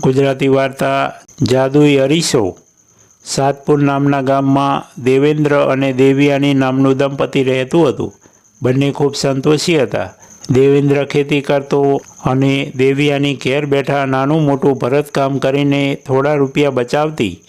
ગુજરાતી વાર્તા જાદુઈ અરીસો સાતપુર નામના ગામમાં દેવેન્દ્ર અને દેવિયાની નામનું દંપતી રહેતું હતું. બંને ખૂબ સંતોષી હતા. દેવેન્દ્ર ખેતી કરતો અને દેવિયાની ઘેર બેઠા નાનું મોટું ભરતકામ કરીને થોડા રૂપિયા બચાવતી.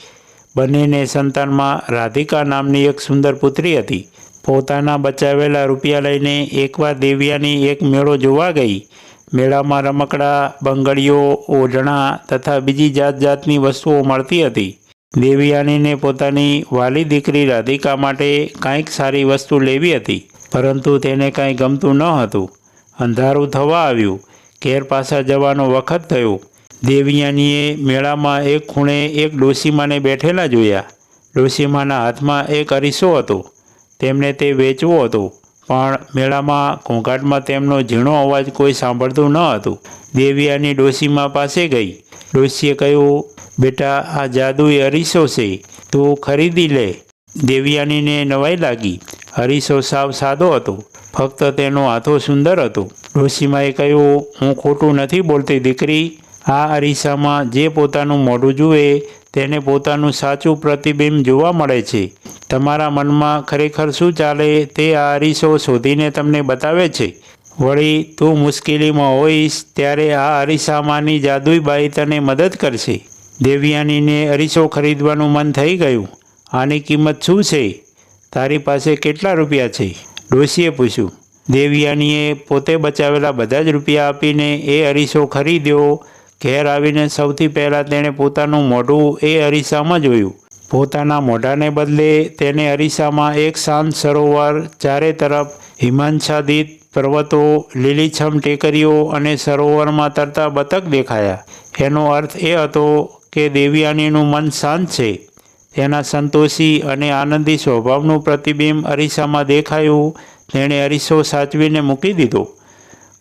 બંનેને સંતાનમાં રાધિકા નામની એક સુંદર પુત્રી હતી. પોતાના બચાવેલા રૂપિયા લઈને એકવાર દેવિયાની એક મેળો જોવા ગઈ. મેળામાં રમકડા, બંગડીઓ, ઓઢણા તથા બીજી જાત જાતની વસ્તુઓ મળતી હતી. દેવયાનીને પોતાની વાલી દીકરી રાધિકા માટે કાંઈક સારી વસ્તુ લેવી હતી, પરંતુ તેને કાંઈ ગમતું ન હતું. અંધારું થવા આવ્યું. ઘેર પાછા જવાનો વખત થયો. દેવયાનીએ મેળામાં એક ખૂણે એક ડોસીમાને બેઠેલા જોયા. ડોસીમાના હાથમાં એક અરીસો હતો. તેમને તે વેચવો હતો. પણ મેળામાં, ઘોંઘાટમાં તેમનો ઝીણો અવાજ કોઈ સાંભળતું ન હતું. દેવિયાની ડોસીમા પાસે ગઈ. ડોસીએ કહ્યું, બેટા, આ જાદુઈ અરીસો છે. તું ખરીદી લે. દેવિયાનીને નવાઈ લાગી. અરીસો સાવ સાદો હતો. ફક્ત તેનો હાથો સુંદર હતો. ડોશીમાએ કહ્યું, હું ખોટું નથી બોલતી દીકરી. આ અરીસામાં જે પોતાનું મોઢું જુએ તેને પોતાનું સાચું પ્રતિબિંબ જોવા મળે છે. તમારા મનમાં ખરેખર શું ચાલે તે આ અરીસો શોધીને તમને બતાવે છે. વળી તું મુશ્કેલીમાં હોઈશ ત્યારે આ અરીસામાંની જાદુઈ બાઈ તને મદદ કરશે. દેવયાનીને અરીસો ખરીદવાનું મન થઈ ગયું. આની કિંમત શું છે? તારી પાસે કેટલા રૂપિયા છે? ડોશીએ પૂછ્યું. દેવયાનીએ પોતે બચાવેલા બધા જ રૂપિયા આપીને એ અરીસો ખરીદ્યો. ઘેર આવીને સૌથી પહેલાં તેણે પોતાનું મોઢું એ અરીસામાં જોયું. પોતાના મોઢાને બદલે તેને અરીસામાં એક શાંત સરોવર, ચારે તરફ હિમાંચ્છાદિત પર્વતો, લીલીછમ ટેકરીઓ અને સરોવરમાં તરતા બતક દેખાયા. એનો અર્થ એ હતો કે દેવયાનીનું મન શાંત છે. તેના સંતોષી અને આનંદી સ્વભાવનું પ્રતિબિંબ અરીસામાં દેખાયું. તેણે અરીસો સાચવીને મૂકી દીધો.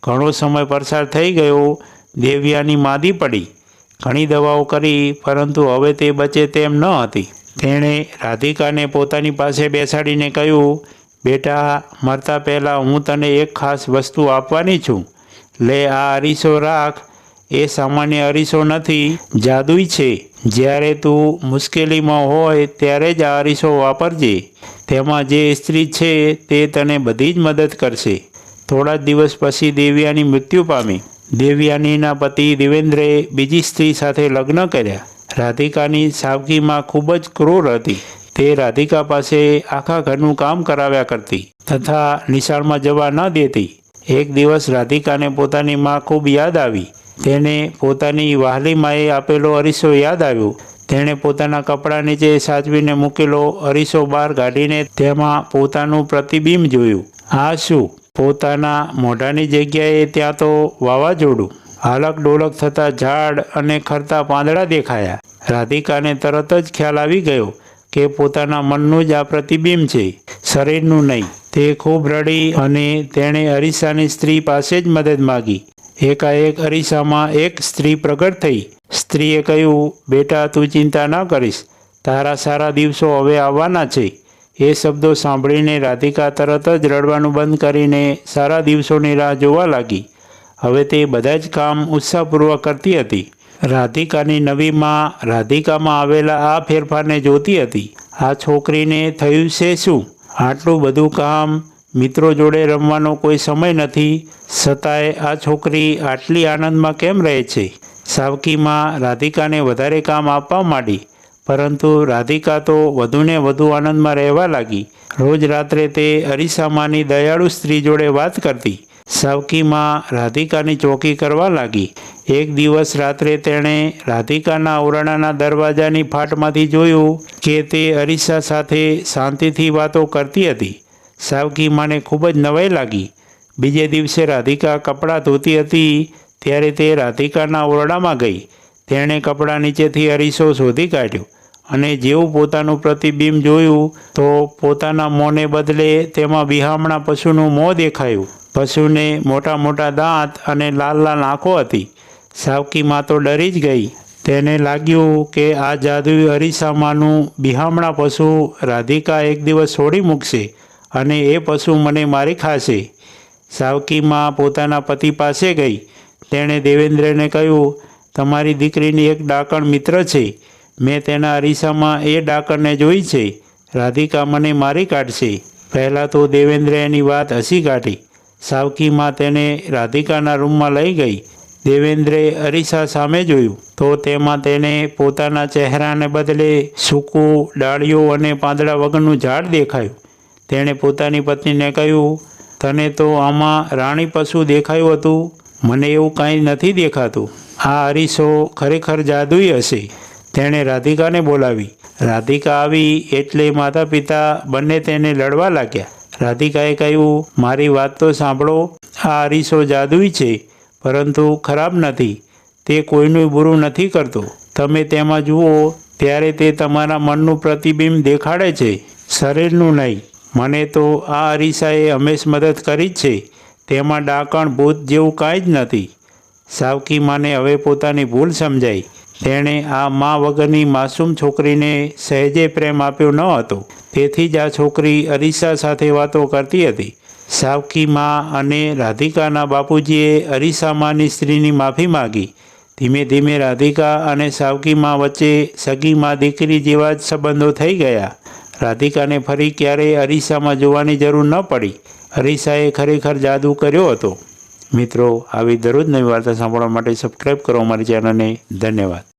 ઘણો સમય પસાર થઈ ગયો. દેવયાની માદી પડી. ઘણી દવાઓ કરી, પરંતુ હવે તે બચે તેમ ન હતી. તેણે રાધિકાને પોતાની પાસે બેસાડીને કહ્યું, બેટા, મરતા પહેલાં હું તને એક ખાસ વસ્તુ આપવાની છું. લે, આ અરીસો રાખ. એ સામાન્ય અરીસો નથી, જાદુઈ છે. જ્યારે તું મુશ્કેલીમાં હોય, ત્યારે જ આ અરીસો વાપરજે. તેમાં જે સ્ત્રી છે, તે તને બધી જ મદદ કરશે. થોડા દિવસ પછી દેવ્યાની મૃત્યુ પામી. દેવયાનીના પતિ દેવેન્દ્રે બીજી સ્ત્રી સાથે લગ્ન કર્યા. રાધિકાની સાવકીમાં ખૂબ જ ક્રૂર હતી. તે રાધિકા પાસે આખા ઘરનું કામ કરાવ્યા કરતી તથા નિશાળમાં જવા ન દેતી. એક દિવસ રાધિકાને પોતાની માં ખૂબ યાદ આવી. તેને પોતાની વહાલી માએ આપેલો અરીસો યાદ આવ્યો. તેણે પોતાના કપડાં નીચે સાચવીને મૂકેલો અરીસો બહાર કાઢીને તેમાં પોતાનું પ્રતિબિંબ જોયું. આ શું? પોતાના મોઢાની જગ્યાએ ત્યાં તો વાવાઝોડું, હાલક ડોલક થતા ઝાડ અને ખરતા પાંદડા દેખાયા. રાધિકાને તરત જ ખ્યાલ આવી ગયો કે પોતાના મનનું જ આ પ્રતિબિંબ છે. શરીરનું નહીં, તે ખૂબ રડી અને તેણે અરીસાની સ્ત્રી પાસે જ મદદ માગી. એકાએક અરીસામાં એક સ્ત્રી પ્રગટ થઈ. સ્ત્રીએ કહ્યું, બેટા, તું ચિંતા ન કરીશ. તારા સારા દિવસો હવે આવવાના છે. એ શબ્દો સાંભળીને રાધિકા તરત જ રડવાનું બંધ કરીને સારા દિવસોની રાહ જોવા લાગી. હવે તે બધા જ કામ ઉત્સાહપૂર્વક કરતી હતી. રાધિકાની નવી માં રાધિકામાં આવેલા આ ફેરફારને જોતી હતી. આ છોકરીને થયું છે શું? આટલું બધું કામ મિત્રો જોડે રમવાનો કોઈ સમય નથી. છતાંય આ છોકરી આટલી આનંદમાં કેમ રહે છે? સાવકીમાં રાધિકાને વધારે કામ આપવા માંડી. પરંતુ રાધિકા તો વધુને વધુ આનંદમાં રહેવા લાગી. રોજ રાત્રે તે અરીસામાની દયાળુ સ્ત્રી જોડે વાત કરતી. સાવકીમાં રાધિકાની ચોકી કરવા લાગી. એક દિવસ રાત્રે તેણે રાધિકાના ઓરડાના દરવાજાની ફાટમાંથી જોયું કે તે અરીસા સાથે શાંતિથી વાતો કરતી હતી. સાવકી માને ખૂબ જ નવાઈ લાગી. બીજે દિવસે રાધિકા કપડાં ધોતી હતી, ત્યારે તે રાધિકાના ઓરડામાં ગઈ. તેણે કપડાં નીચેથી અરીસો શોધી કાઢ્યો અને જેવું પોતાનું પ્રતિબિંબ જોયું, તો પોતાના મોંને બદલે તેમાં વિહામણા પશુનું મોં દેખાયું. પશુને મોટા મોટા દાંત અને લાલ લાલ આંખો હતી. સાવકી માં તો ડરી જ ગઈ. તેને લાગ્યું કે આ જાદુઈ અરીસામાંનું બિહામણા પશુ રાધિકા એક દિવસ છોડી મૂકશે અને એ પશુ મને મારી ખાશે. સાવકીમાં પોતાના પતિ પાસે ગઈ. તેણે દેવેન્દ્રને કહ્યું તમારી દીકરીની એક ડાકણ મિત્ર છે. મેં તેના અરીસામાં એ ડાકણને જોઈ છે. રાધિકા મને મારી કાઢશે. પહેલાં તો દેવેન્દ્રે એની વાત હસી કાઢી. સાવકીમાં તેને રાધિકાના રૂમમાં લઈ ગઈ. દેવેન્દ્રે અરીસા સામે જોયું. તો તેમાં તેને પોતાના ચહેરાને બદલે સૂકું ડાળીઓ અને પાંદડા વગરનું ઝાડ દેખાયું. તેણે પોતાની પત્નીને કહ્યું, તને તો આમાં રાણી પશુ દેખાયું હતું. મને એવું કાંઈ નથી દેખાતું. આ અરીસો ખરેખર જાદુઈ હશે. તેણે રાધિકાને બોલાવી. રાધિકા આવી એટલે માતા પિતા બંને તેને લડવા લાગ્યા. રાધિકાએ કહ્યું, મારી વાત તો સાંભળો. આ અરીસો જાદુઈ છે, પરંતુ ખરાબ નથી. તે કોઈનું બુરું નથી કરતો. તમે તેમાં જુઓ, ત્યારે તે તમારા મનનું પ્રતિબિંબ દેખાડે છે. શરીરનું નહીં. મને તો આ અરીસાએ હંમેશ મદદ કરી જ છે. તેમાં ડાકણ, ભૂત જેવું કાંઈ જ નથી. સાવકી માને હવે પોતાની ભૂલ સમજાઈ. તેણે આ મા વગરની માસૂમ છોકરીને સહેજે પ્રેમ આપ્યો ન હતો. તેથી જ આ છોકરી અરીસા સાથે વાતો કરતી હતી. સાવકી મા અને રાધિકાના બાપુજીએ અરીસા માની સ્ત્રીની માફી માગી. ધીમે ધીમે રાધિકા અને સાવકી મા વચ્ચે સગી મા દીકરી જેવા જ સંબંધો થઈ ગયા. રાધિકાને ફરી ક્યારેય અરીસામાં જોવાની જરૂર ન પડી. અરીસાએ ખરેખર જાદુ કર્યો હતો. મિત્રો, આવી દરરોજ નવી વાર્તા સાંભળવા માટે સબસ્ક્રાઈબ કરો અમારી ચેનલને ધન્યવાદ.